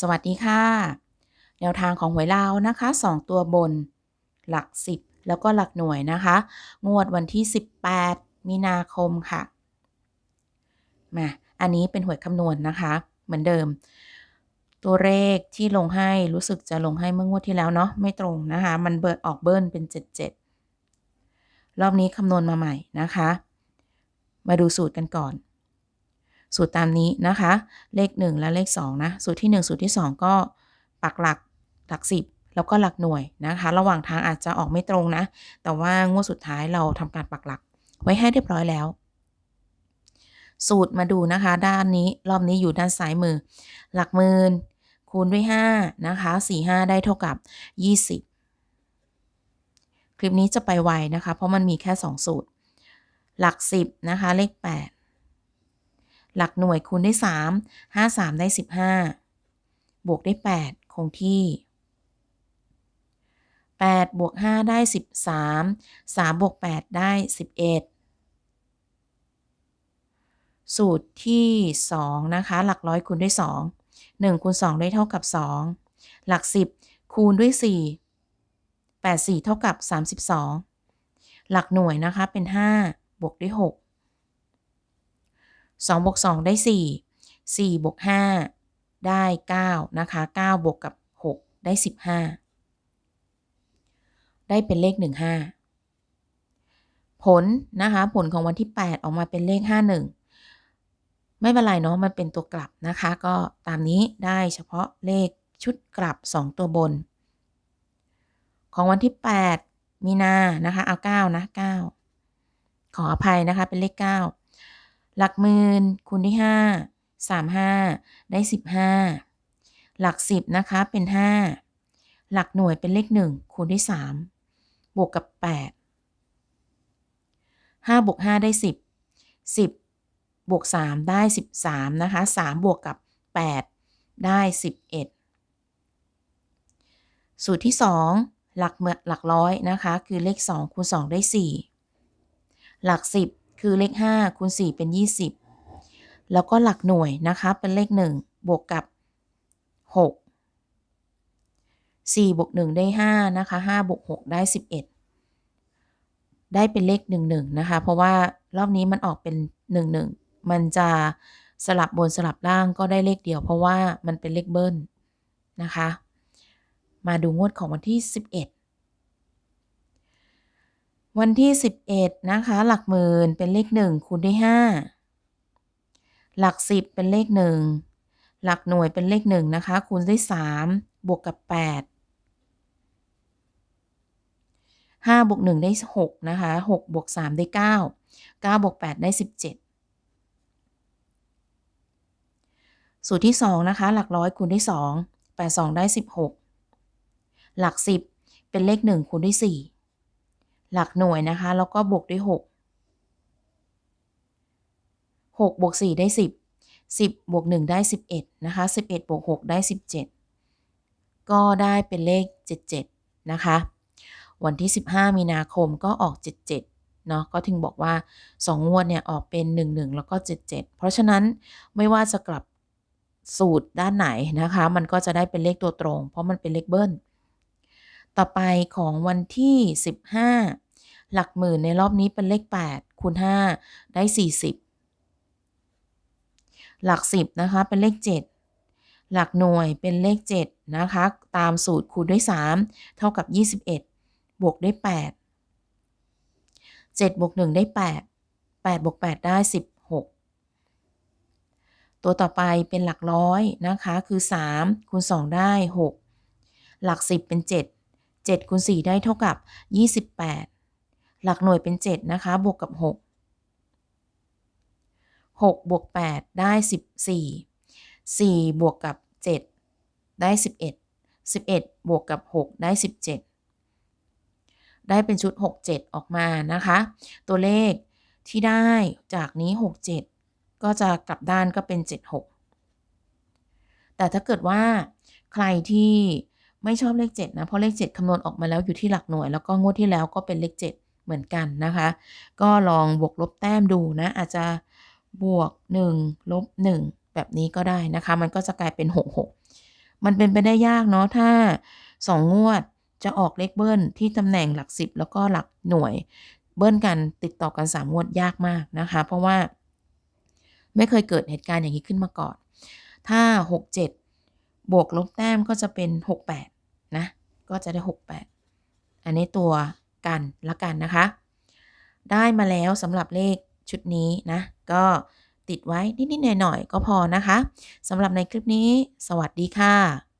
สวัสดีค่ะ แนวทางของหวยลาวนะคะ 2 ตัวบน หลัก 10 แล้วก็หลักหน่วยนะคะ งวดวันที่ 18 มีนาคมค่ะ มา อันนี้เป็นหวยคำนวณนะคะ เหมือนเดิม ตัวเลขที่ลงให้รู้สึกจะลงให้เมื่องวดที่แล้วเนาะไม่ตรงนะคะ มันเบิดออกเบิ้ลเป็น 77 รอบนี้คำนวณมาใหม่นะคะ มาดูสูตรกันก่อน สูตรตามนี้นะคะ เลข 1 และเลข 2 นะ สูตรที่ 1 สูตรที่ 2 ก็ปักหลักหลัก 10 แล้วก็หลักหน่วยนะคะ ระหว่างทางอาจจะออกไม่ตรงนะ แต่ว่างวดสุดท้ายเราทำการปักหลัก ไว้ให้เรียบร้อยแล้ว สูตรมาดูนะคะ ด้านนี้รอบนี้อยู่ด้านซ้ายมือ หลักหมื่นคูณด้วย5นะคะ4 5ได้เท่ากับ 20 คลิปนี้จะไปไวนะคะ เพราะมันมีแค่ 2 สูตร หลัก 10 นะคะ เลข 8 หลักหน่วยคูณได้ 3 5 3 ได้ 15 บวกได้ 8 คงที่ 8 บวก 5 ได้ 13 3 บวก 8 ได้ 11 สูตรที่ 2 นะคะ หลักร้อยคูณด้วย 2 1คูณ2ได้เท่ากับ 2 หลัก 10 คูณด้วย 4 8 4 เท่ากับ 32 หลักหน่วยนะคะเป็น 5 บวกด้วย 6 2บวก2 ได้ 4 4บวก5ได้ 9 นะคะ9บวกกับ 6 ได้ 15 ได้เป็นเลข 15 ผลนะคะ ผลของวันที่ 8 ออกมาเป็นเลข 51 ไม่เป็นไรเนาะ มันเป็นตัวกลับนะคะ ก็ตามนี้ได้เฉพาะเลขชุดกลับ 2 ตัวบน ของวันที่ 8 มีนา นะคะ เอา 9 นะ 9 ขออภัยนะคะ เป็นเลข 9 หลักหมื่นคูณด้วย5 3 5ได้15หลัก10นะคะเป็น5หลักหน่วยเป็นเลข1คูณด้วย3บวกกับ8 5บวก5ได้10 10บวก3ได้13นะคะ3บวกกับ8ได้11สูตรที่2หลักเมื่อหลักร้อยนะคะ คือเลข2คูณ2ได้4หลัก10 คือเลข5คูณ4เป็น 20 แล้วก็หลักหน่วยนะคะเป็นเลข 1 บวกกับ 6 4บวก1ได้5นะคะ5บวก6ได้ 11 ได้เป็นเลข 11 นะคะ เพราะว่ารอบนี้มันออกเป็น 11 มันจะสลับบนสลับล่างก็ได้เลขเดียว เพราะว่ามันเป็นเลขเบิ้ลนะคะ มาดูงวดของวันที่ 11 วันที่ 11 นะคะ หลักหมื่นเป็นเลข 1 คูณด้วย 5 หลัก 10 เป็นเลข 1 หลักหน่วยเป็นเลข 1 นะคะ คูณด้วย 3 บวกกับ 8 5บวก1ได้ 6 นะคะ 6 บวก 3 ได้ 9 9 บวก 8 ได้ 17 สูตรที่ 2 นะคะ หลักร้อยคูณด้วย 2 8 2 ได้ 16 หลัก 10 เป็นเลข 1 คูณด้วย 4 หลักหน่วยนะคะ แล้วก็บวกด้วย 6 6บวก4ได้ 10 10บวก1ได้ 11 นะคะ 11บวก6ได้ 17 ก็ได้เป็นเลข 77 นะคะ วันที่ 15 มีนาคมก็ออก 77เนาะก็ถึงบอกว่า 2 งวดเนี่ยออกเป็น 11 แล้วก็ 77 เพราะฉะนั้นไม่ว่าจะกลับสูตรด้านไหนนะคะ มันก็จะได้เป็นเลขตัวตรง เพราะมันเป็นเลขเบิ้ล ต่อไปของวันที่ 15 หลักหมื่นในรอบนี้เป็นเลข 8 คูณ 5 ได้ 40 หลัก 10 นะคะ เป็นเลข 7 หลักหน่วยเป็นเลข 7 นะคะ ตามสูตรคูณด้วย 3 เท่ากับ 21 บวกด้วย 8 7บวก1ได้ 8 8บวก8 ได้ 16 ตัวต่อไปเป็นหลักร้อยนะคะ คือ 3 คูณ 2 ได้ 6 หลัก 10 เป็น 7 7คูณ4ได้เท่ากับ 28 หลักหน่วยเป็น 7 นะคะ บวกกับ 6 6 บวก 8 ได้ 14 4 บวกกับ 7 ได้ 11 11 บวกกับ 6 ได้ 17 ได้เป็นชุด 6 7 ออกมานะคะ ตัวเลขที่ได้จากนี้ 6 7 ก็จะกลับด้านก็เป็น 7 6 แต่ถ้าเกิดว่าใครที่ไม่ชอบเลข 7 นะ เพราะเลข 7 คำนวณออกมาแล้วอยู่ที่หลักหน่วย แล้วก็งวดที่แล้วก็เป็นเลข 7 เหมือนกันนะคะ ก็ลองบวกลบแต้มดูนะ อาจจะบวก 1 ลบ 1 แบบนี้ก็ได้นะคะ มันก็จะกลายเป็น 6 6 มันเป็นไปได้ยากเนาะถ้า 2 งวดจะออกเลขเบิ้ลที่ตำแหน่งหลัก 10 แล้วก็หลักหน่วย เบิ้ลกันติดต่อกัน 3 งวดยากมากนะคะ เพราะว่าไม่เคยเกิดเหตุการณ์อย่างนี้ขึ้นมาก่อน ถ้า 67 บวกลบแต้มก็จะเป็น 68 นะ ก็จะได้ 68 อันนี้ตัว กันละกันนะคะ ได้มาแล้วสำหรับเลขชุดนี้นะ ก็ติดไว้นิดๆหน่อยๆก็พอนะคะสำหรับในคลิปนี้ สวัสดีค่ะ